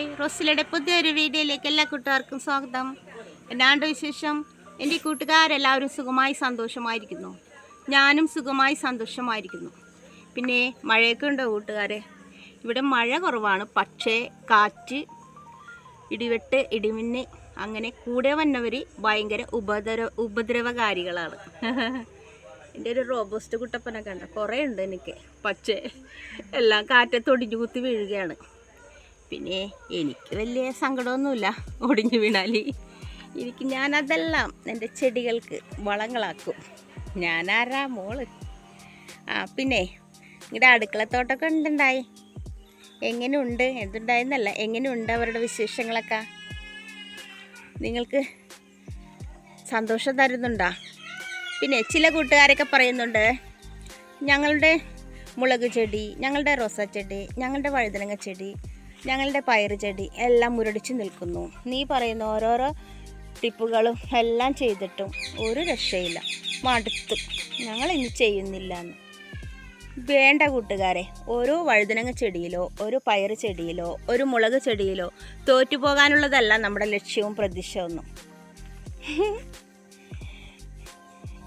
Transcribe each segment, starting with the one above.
Hi റോസിലയുടെ പുതിയൊരു വീഡിയോയിലേക്ക് എല്ലാ കൂട്ടുകാർക്കും സ്വാഗതം. എന്നാണ്ട് വിശേഷം? എന്റെ കൂട്ടുകാരെല്ലാവരും സുഖമായി സന്തോഷമായിരിക്കുന്നു. ഞാനും സുഖമായി സന്തോഷമായിരിക്കുന്നു. പിന്നെ മഴയൊക്കെ ഉണ്ടോ കൂട്ടുകാരെ? ഇവിടെ മഴ കുറവാണ്. പക്ഷേ കാറ്റ് ഇടിവെട്ട് ഇടിമിന്ന് അങ്ങനെ കൂടെ വന്നവർ ഭയങ്കര ഉപദ്രവ ഉപദ്രവകാരികളാണ്. എന്റെ ഒരു റോബോസ്റ്റ് കുട്ടപ്പനൊക്കെ കണ്ട? കുറേ ഉണ്ട് എനിക്ക്. പക്ഷേ എല്ലാം കാറ്റത്തൊടിഞ്ഞു കുത്തി വീഴുകയാണ്. പിന്നെ എനിക്ക് വലിയ സങ്കടമൊന്നുമില്ല. ഒടിഞ്ഞു വീണാൽ എനിക്ക് ഞാനതെല്ലാം എന്റെ ചെടികൾക്ക് വളങ്ങളാക്കും. ഞാനാരാ മോൾ? ആ പിന്നെ നിങ്ങളുടെ അടുക്കളത്തോട്ടമൊക്കെ എന്തുണ്ടായി എങ്ങനെയുണ്ട് എന്തുണ്ടായെന്നല്ല. എങ്ങനെയുണ്ട് അവരുടെ വിശേഷങ്ങളൊക്കെ? നിങ്ങൾക്ക് സന്തോഷം തരുന്നുണ്ടോ? പിന്നെ ചില കൂട്ടുകാരൊക്കെ പറയുന്നുണ്ട് ഞങ്ങളുടെ മുളക് ചെടി ഞങ്ങളുടെ റോസാ ചെടി ഞങ്ങളുടെ വഴുതനങ്ങ ചെടി ഞങ്ങളുടെ പയറ് ചെടി എല്ലാം മുരടിച്ച് നിൽക്കുന്നു. നീ പറയുന്ന ഓരോരോ ടിപ്പുകളും എല്ലാം ചെയ്തിട്ടും ഒരു രക്ഷയില്ല. മടുത്തു. ഞങ്ങൾ ഇനി ചെയ്യുന്നില്ല എന്ന് വേണ്ട കൂട്ടുകാരെ ഓരോ വഴുതനങ്ങ ചെടിയിലോ ഒരു പയർ ചെടിയിലോ ഒരു മുളക് ചെടിയിലോ തോറ്റുപോകാനുള്ളതല്ല നമ്മുടെ ലക്ഷ്യവും പ്രതീക്ഷയൊന്നും.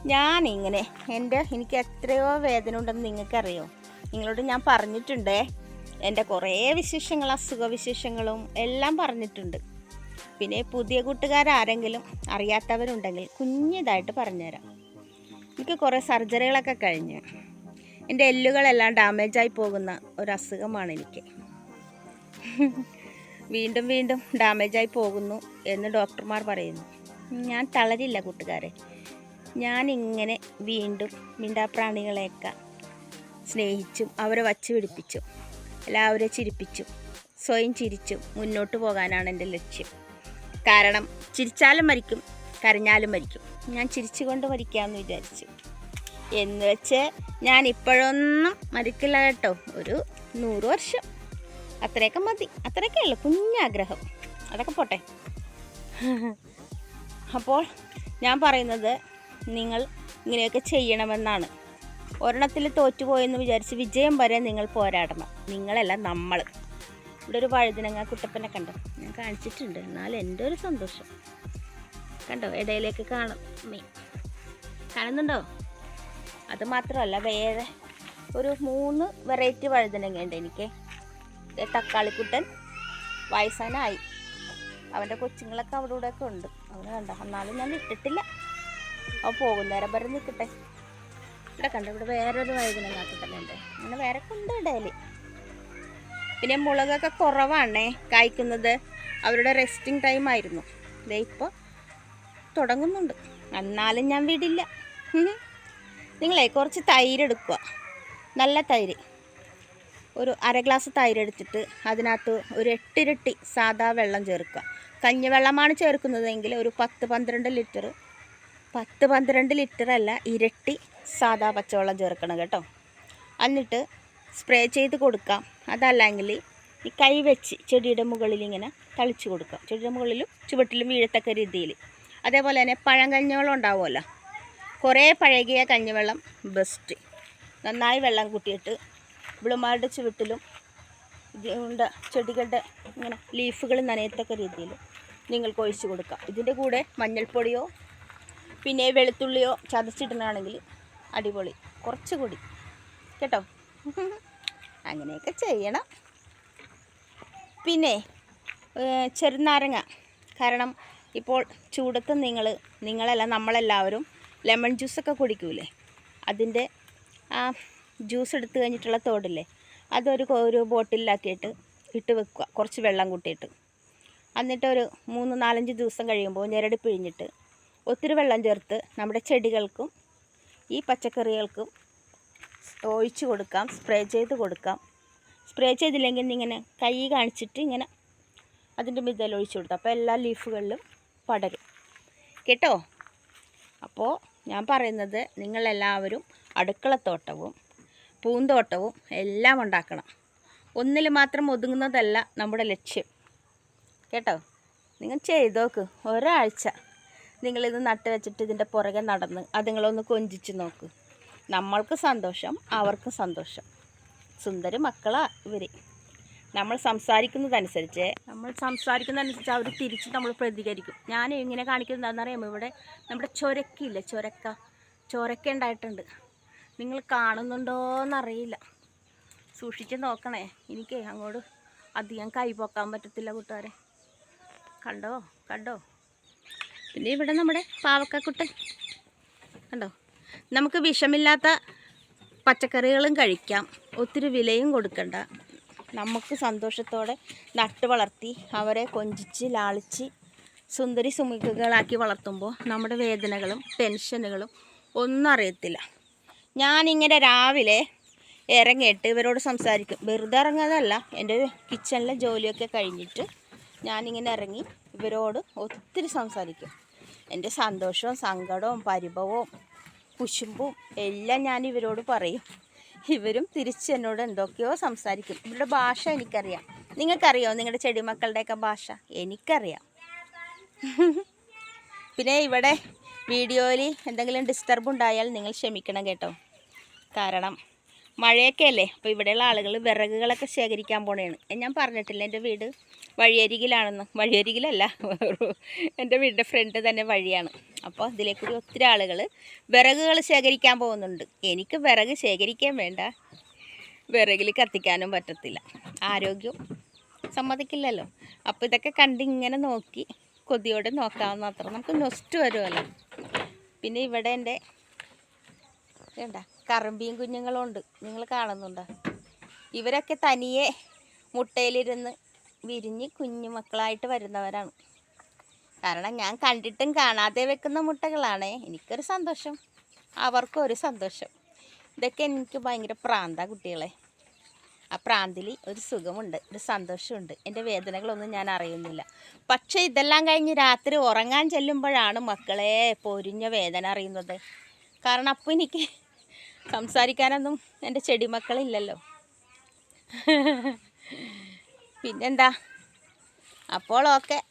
ഞാനിങ്ങനെ എന്റെ എനിക്ക് എത്രയോ വേദന ഉണ്ടെന്ന് നിങ്ങൾക്കറിയോ? നിങ്ങളോട് ഞാൻ പറഞ്ഞിട്ടുണ്ടേ എന്റെ കുറേ വിശേഷങ്ങൾ അസുഖ വിശേഷങ്ങളും എല്ലാം പറഞ്ഞിട്ടുണ്ട്. പിന്നെ പുതിയ കൂട്ടുകാരാരെങ്കിലും അറിയാത്തവരുണ്ടെങ്കിൽ കുഞ്ഞിതായിട്ട് പറഞ്ഞുതരാം. എനിക്ക് കുറേ സർജറികളൊക്കെ കഴിഞ്ഞ് എന്റെ എല്ലുകളെല്ലാം ഡാമേജായി പോകുന്ന ഒരു അസുഖമാണ് എനിക്ക്. വീണ്ടും വീണ്ടും ഡാമേജായി പോകുന്നു എന്ന് ഡോക്ടർമാർ പറയുന്നു. ഞാൻ തളരില്ല കൂട്ടുകാരെ. ഞാൻ ഇങ്ങനെ വീണ്ടും മിണ്ടാപ്രാണികളെയൊക്കെ സ്നേഹിച്ചും അവരെ വച്ച് പിടിപ്പിച്ചും. എല്ലാവരെ ചിരിപ്പിച്ചും സ്വയം ചിരിച്ചും മുന്നോട്ട് പോകാനാണ് എന്റെ ലക്ഷ്യം. കാരണം ചിരിച്ചാലും മരിക്കും കരഞ്ഞാലും മരിക്കും. ഞാൻ ചിരിച്ചുകൊണ്ട് മരിക്കാമെന്ന് വിചാരിച്ചു. എന്ന് വെച്ച് ഞാൻ ഇപ്പോഴൊന്നും മരിക്കില്ല കേട്ടോ. ഒരു നൂറ് വർഷം. അത്രയൊക്കെ മതി. അത്രയൊക്കെ ഉള്ളു. കുഞ്ഞാഗ്രഹം. അതൊക്കെ പോട്ടെ. അപ്പോൾ ഞാൻ പറയുന്നത് നിങ്ങൾ ഇങ്ങനെയൊക്കെ ചെയ്യണമെന്നാണ്. ഒരെണ്ണത്തിൽ തോറ്റുപോയെന്ന് വിചാരിച്ച് വിജയം വരെ നിങ്ങൾ പോരാടണം. നിങ്ങളല്ല നമ്മൾ. ഇവിടെ ഒരു വഴുതിനങ്ങ കുട്ടപ്പനെ കണ്ടോ? ഞാൻ കാണിച്ചിട്ടുണ്ട്. എന്നാലും എന്റെ ഒരു സന്തോഷം. കണ്ടോ? ഇടയിലേക്ക് കാണും. മീൻ കാണുന്നുണ്ടോ? അത് മാത്രമല്ല വേറെ ഒരു മൂന്ന് വെറൈറ്റി വഴുതനങ്ങ ഉണ്ട് എനിക്ക് തക്കാളിക്കുട്ടൻ വയസ്സാനായി. അവന്റെ കൊച്ചുങ്ങളൊക്കെ അവിടെ ഇവിടെയൊക്കെ ഉണ്ട്. അവന് കണ്ടോ? എന്നാലും ഞാൻ ഇട്ടിട്ടില്ല. അവൻ പോകുന്നേരം വരെ നിൽക്കട്ടെ. ഇവിടെ കണ്ട? ഇവിടെ വേറൊരു വഴുതനങ്ങ കുട്ടനുണ്ട് അങ്ങനെ വേറെ കൊണ്ട് ഇടയിൽ പിന്നെ മുളകൊക്കെ കുറവാണേ കായ്ക്കുന്നത്. അവരുടെ റെസ്റ്റിംഗ് ടൈം ആയിരുന്നു. ദേ ഇപ്പോൾ തുടങ്ങുന്നുണ്ട്. എന്നാലും ഞാൻ വിടില്ല. നിങ്ങളെ കുറച്ച് തൈര് എടുക്കുക. നല്ല തൈര്. ഒരു അര ഗ്ലാസ് തൈര് എടുത്തിട്ട് അതിനകത്ത് ഒരു എട്ടിരട്ടി സാധാ വെള്ളം ചേർക്കുക. കഞ്ഞിവെള്ളമാണ് ചേർക്കുന്നതെങ്കിൽ ഒരു പത്ത് പന്ത്രണ്ട് ലിറ്റർ. പത്ത് പന്ത്രണ്ട് ലിറ്റർ അല്ല ഇരട്ടി സാദാ പച്ചവെള്ളം ചേർക്കണം കേട്ടോ. എന്നിട്ട് സ്പ്രേ ചെയ്ത് കൊടുക്കാം. അതല്ലെങ്കിൽ ഈ കൈ വെച്ച് ചെടിയുടെ മുകളിൽ ഇങ്ങനെ തളിച്ച് കൊടുക്കാം. ചെടിയുടെ മുകളിലും ചുവട്ടിലും വീഴത്തക്ക രീതിയിൽ. അതേപോലെ തന്നെ പഴം കഞ്ഞിവെള്ളം ഉണ്ടാവുമല്ലോ. കുറേ പഴകിയ കഞ്ഞിവെള്ളം ബെസ്റ്റ് നന്നായി വെള്ളം കൂട്ടിയിട്ട് ഇവിളുമാരുടെ ചുവട്ടിലും ഉണ്ട ചെടികളുടെ ഇങ്ങനെ ലീഫുകൾ നനയത്തക്ക രീതിയിൽ നിങ്ങൾക്ക് ഒഴിച്ചു കൊടുക്കാം. ഇതിന്റെ കൂടെ മഞ്ഞൾപ്പൊടിയോ പിന്നെ വെളുത്തുള്ളിയോ ചതച്ചിടുന്നതാണെങ്കിൽ അടിപൊളി. കുറച്ചുകൂടി കേട്ടോ? അങ്ങനെയൊക്കെ ചെയ്യണം. പിന്നെ ചെറുനാരങ്ങ. കാരണം ഇപ്പോൾ ചൂടത്ത് നിങ്ങൾ നിങ്ങളല്ല നമ്മളെല്ലാവരും ലെമൺ ജ്യൂസൊക്കെ കുടിക്കൂലേ? അതിന്റെ ആ ജ്യൂസ് എടുത്തു കഴിഞ്ഞിട്ടുള്ള തോടില്ലേ? അതൊരു ഒരു ബോട്ടിലാക്കിയിട്ട് ഇട്ട് വെക്കുക. കുറച്ച് വെള്ളം കൂട്ടിയിട്ട്. എന്നിട്ട് ഒരു മൂന്ന് നാലഞ്ച് ദിവസം കഴിയുമ്പോൾ ഞെരടി പിഴിഞ്ഞിട്ട് ഒത്തിരി വെള്ളം ചേർത്ത് നമ്മുടെ ചെടികൾക്കും ഈ പച്ചക്കറികൾക്കും ഒഴിച്ച് കൊടുക്കാം സ്പ്രേ ചെയ്ത് കൊടുക്കാം. സ്പ്രേ ചെയ്തില്ലെങ്കിൽ ഇങ്ങനെ കൈ കാണിച്ചിട്ട് ഇങ്ങനെ അതിന്റെ മിതൽ ഒഴിച്ചു കൊടുത്തു. അപ്പോൾ എല്ലാ ലീഫുകളിലും പടരും. കേട്ടോ? അപ്പോൾ ഞാൻ പറയുന്നത് നിങ്ങളെല്ലാവരും അടുക്കളത്തോട്ടവും പൂന്തോട്ടവും എല്ലാം ഉണ്ടാക്കണം. ഒന്നിൽ മാത്രം ഒതുങ്ങുന്നതല്ല നമ്മുടെ ലക്ഷ്യം. കേട്ടോ? നിങ്ങൾ ചെയ്തോക്ക്. ഒരാഴ്ച നിങ്ങളിത് നട്ട് വെച്ചിട്ട് ഇതിന്റെ പുറകെ നടന്ന് അതുങ്ങളൊന്ന് കൊഞ്ചിച്ച് നോക്ക്. നമ്മൾക്ക് സന്തോഷം അവർക്ക് സന്തോഷം. സുന്ദര മക്കളാ ഇവർ നമ്മൾ സംസാരിക്കുന്നതനുസരിച്ച് നമ്മൾ സംസാരിക്കുന്നതനുസരിച്ച് അവർ തിരിച്ച് നമ്മൾ പ്രതികരിക്കും. ഞാൻ ഇങ്ങനെ കാണിക്കുന്നതെന്ന് അറിയാമോ? ഇവിടെ നമ്മുടെ ചൊരക്കില്ല ചൊരക്ക. ചൊരക്ക ഉണ്ടായിട്ടുണ്ട്. നിങ്ങൾ കാണുന്നുണ്ടോയെന്നറിയില്ല സൂക്ഷിച്ച് നോക്കണേ. എനിക്ക് അങ്ങോട്ട് അധികം കൈ പൊക്കാൻ പറ്റത്തില്ല കൂട്ടുകാരെ. കണ്ടോ? കണ്ടോ? പിന്നെ ഇവിടെ നമ്മുടെ പാവക്കക്കുട്ടൻ. കണ്ടോ? നമുക്ക് വിഷമില്ലാത്ത പച്ചക്കറികളും കഴിക്കാം. ഒത്തിരി വിലയും കൊടുക്കണ്ട. നമുക്ക് സന്തോഷത്തോടെ നട്ട് വളർത്തി അവരെ കൊഞ്ചിച്ച് ലാളിച്ച് സുന്ദരി സുമുഖകളാക്കി വളർത്തുമ്പോൾ നമ്മുടെ വേദനകളും ടെൻഷനുകളും ഒന്നും അറിയത്തില്ല. ഞാനിങ്ങനെ രാവിലെ ഇറങ്ങിയിട്ട് ഇവരോട് സംസാരിക്കും. വെറുതെ ഇറങ്ങാതല്ല എന്റെ കിച്ചണിലെ ജോലിയൊക്കെ കഴിഞ്ഞിട്ട് ഞാനിങ്ങനെ ഇറങ്ങി ഇവരോട് ഒത്തിരി സംസാരിക്കും. എന്റെ സന്തോഷവും സങ്കടവും പരിഭവവും കുശുമ്പും എല്ലാം ഞാൻ ഇവരോട് പറയും. ഇവരും തിരിച്ച് എന്നോട് എന്തൊക്കെയോ സംസാരിക്കും. ഇവരുടെ ഭാഷ എനിക്കറിയാം. നിങ്ങൾക്കറിയോ നിങ്ങളുടെ ചെടിമക്കളുടെയൊക്കെ ഭാഷ? എനിക്കറിയാം. പിന്നെ ഇവിടെ വീഡിയോയിൽ എന്തെങ്കിലും ഡിസ്റ്റർബ് ഉണ്ടായാൽ നിങ്ങൾ ക്ഷമിക്കണം കേട്ടോ. കാരണം മഴയൊക്കെ അല്ലേ അപ്പോൾ ഇവിടെയുള്ള ആളുകൾ വിറകുകളൊക്കെ ശേഖരിക്കാൻ പോണേണ് ഞാൻ പറഞ്ഞിട്ടില്ല എന്റെ വീട്. വഴിയരികിലാണെന്ന് വഴിയരികിലല്ല എന്റെ വീടിന്റെ ഫ്രണ്ട് തന്നെ വഴിയാണ്. അപ്പോൾ ഇതിലേക്കൂടി ഒത്തിരി ആളുകൾ വിറകുകൾ ശേഖരിക്കാൻ പോകുന്നുണ്ട്. എനിക്ക് വിറക് ശേഖരിക്കാൻ വേണ്ട. വിറകിൽ കത്തിക്കാനും പറ്റത്തില്ല. ആരോഗ്യം സമ്മതിക്കില്ലല്ലോ. അപ്പോൾ ഇതൊക്കെ കണ്ടിങ്ങനെ നോക്കി കൊതിയോടെ നോക്കാവുന്ന അത്ര നമുക്ക് നൊസ്റ്റ് വരുമല്ലോ. പിന്നെ ഇവിടെ എന്റെ വേണ്ട കറമ്പിയും കുഞ്ഞുങ്ങളുണ്ട് നിങ്ങൾ കാണുന്നുണ്ടോ? ഇവരൊക്കെ തനിയെ മുട്ടയിലിരുന്ന് വിരിഞ്ഞ് കുഞ്ഞു മക്കളായിട്ട് വരുന്നവരാണ്. കാരണം ഞാൻ കണ്ടിട്ടും കാണാതെ വെക്കുന്ന മുട്ടകളാണ്. എനിക്കൊരു സന്തോഷം. അവർക്കും ഒരു സന്തോഷം. ഇതൊക്കെ എനിക്ക് ഭയങ്കര പ്രാന്ത കുട്ടികളെ. ആ പ്രാന്തിൽ ഒരു സുഖമുണ്ട് ഒരു സന്തോഷമുണ്ട്. എന്റെ വേദനകളൊന്നും ഞാൻ അറിയുന്നില്ല. പക്ഷേ ഇതെല്ലാം കഴിഞ്ഞ് രാത്രി ഉറങ്ങാൻ ചെല്ലുമ്പോഴാണ് മക്കളെ പൊരിഞ്ഞ വേദന അറിയുന്നത്. കാരണം അപ്പോൾ എനിക്ക് സംസാരിക്കാനൊന്നും എന്റെ ചെടിമക്കളില്ലല്ലോ. പിന്നെന്താ? അപ്പോൾ ഓക്കെ.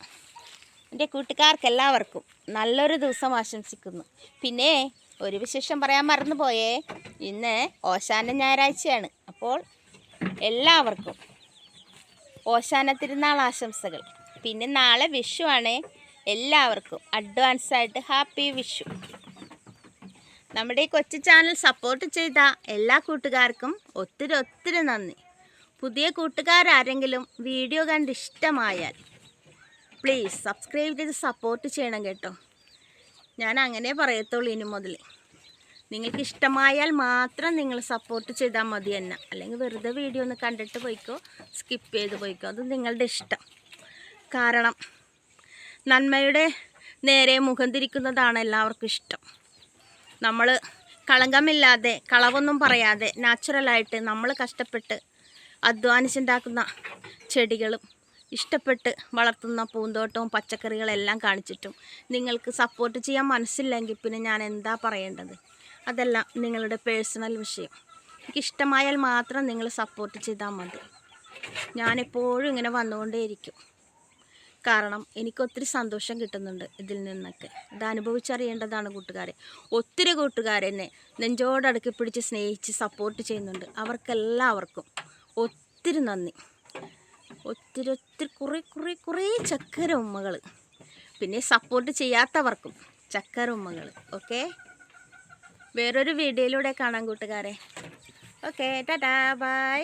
എന്റെ കൂട്ടുകാർക്ക് എല്ലാവർക്കും നല്ലൊരു ദിവസം ആശംസിക്കുന്നു. പിന്നെ ഒരു വിശേഷം പറയാൻ മറന്നുപോയേ. ഇന്ന് ഓശാന ഞായറാഴ്ചയാണ്. അപ്പോൾ എല്ലാവർക്കും ഓശാന തിരുനാൾ ആശംസകൾ. പിന്നെ നാളെ വിഷു ആണ്. എല്ലാവർക്കും അഡ്വാൻസ് ആയിട്ട് ഹാപ്പി വിഷു. നമ്മുടെ ഈ കൊച്ചു ചാനൽ സപ്പോർട്ട് ചെയ്ത എല്ലാ കൂട്ടുകാർക്കും ഒത്തിരി ഒത്തിരി നന്ദി. പുതിയ കൂട്ടുകാരാരെങ്കിലും വീഡിയോ കണ്ട് ഇഷ്ടമായാൽ പ്ലീസ് സബ്സ്ക്രൈബ് ചെയ്ത് സപ്പോർട്ട് ചെയ്യണം കേട്ടോ. ഞാൻ അങ്ങനെ പറയത്തുള്ളൂ ഇനി മുതൽ. നിങ്ങൾക്ക് ഇഷ്ടമായാൽ മാത്രം നിങ്ങൾ സപ്പോർട്ട് ചെയ്താൽ മതി എന്നെ. അല്ലെങ്കിൽ വെറുതെ വീഡിയോ ഒന്ന് കണ്ടിട്ട് പോയിക്കോ സ്കിപ്പ് ചെയ്ത് പോയിക്കോ. അത് നിങ്ങളുടെ ഇഷ്ടം. കാരണം നന്മയുടെ നേരെ മുഖം തിരിക്കുന്നതാണ് എല്ലാവർക്കും ഇഷ്ടം. നമ്മൾ കളങ്കമില്ലാതെ കളവൊന്നും പറയാതെ നാച്ചുറലായിട്ട് നമ്മൾ കഷ്ടപ്പെട്ട് അധ്വാനിച്ചുണ്ടാക്കുന്ന ചെടികളും ഇഷ്ടപ്പെട്ട് വളർത്തുന്ന പൂന്തോട്ടവും പച്ചക്കറികളെല്ലാം കാണിച്ചിട്ടും നിങ്ങൾക്ക് സപ്പോർട്ട് ചെയ്യാൻ മനസ്സില്ലെങ്കിൽ പിന്നെ ഞാൻ എന്താ പറയേണ്ടത്? അതെല്ലാം നിങ്ങളുടെ പേഴ്സണൽ വിഷയം. എനിക്ക് ഇഷ്ടമായാൽ മാത്രം നിങ്ങൾ സപ്പോർട്ട് ചെയ്താൽ മതി. ഞാനെപ്പോഴും ഇങ്ങനെ വന്നുകൊണ്ടേയിരിക്കും. കാരണം എനിക്ക് ഒത്തിരി സന്തോഷം കിട്ടുന്നുണ്ട് ഇതിൽ നിന്നൊക്കെ. ഇത് അനുഭവിച്ചറിയേണ്ടതാണ് കൂട്ടുകാരെ. ഒത്തിരി കൂട്ടുകാരെന്നെ നെഞ്ചോടടുക്കി പിടിച്ച് സ്നേഹിച്ച് സപ്പോർട്ട് ചെയ്യുന്നുണ്ട്. അവർക്കെല്ലാവർക്കും. ഒത്തിരി നന്ദി. ഒത്തിരി ഒത്തിരി കുറേ കുറേ കുറേ ചക്കര ഉമ്മകൾ പിന്നെ സപ്പോർട്ട് ചെയ്യാത്തവർക്കും ചക്കര ഉമ്മകൾ ഓക്കെ വേറൊരു വീഡിയോയിലൂടെ കാണാം കൂട്ടുകാരെ. ഓക്കെ ടാ ബൈ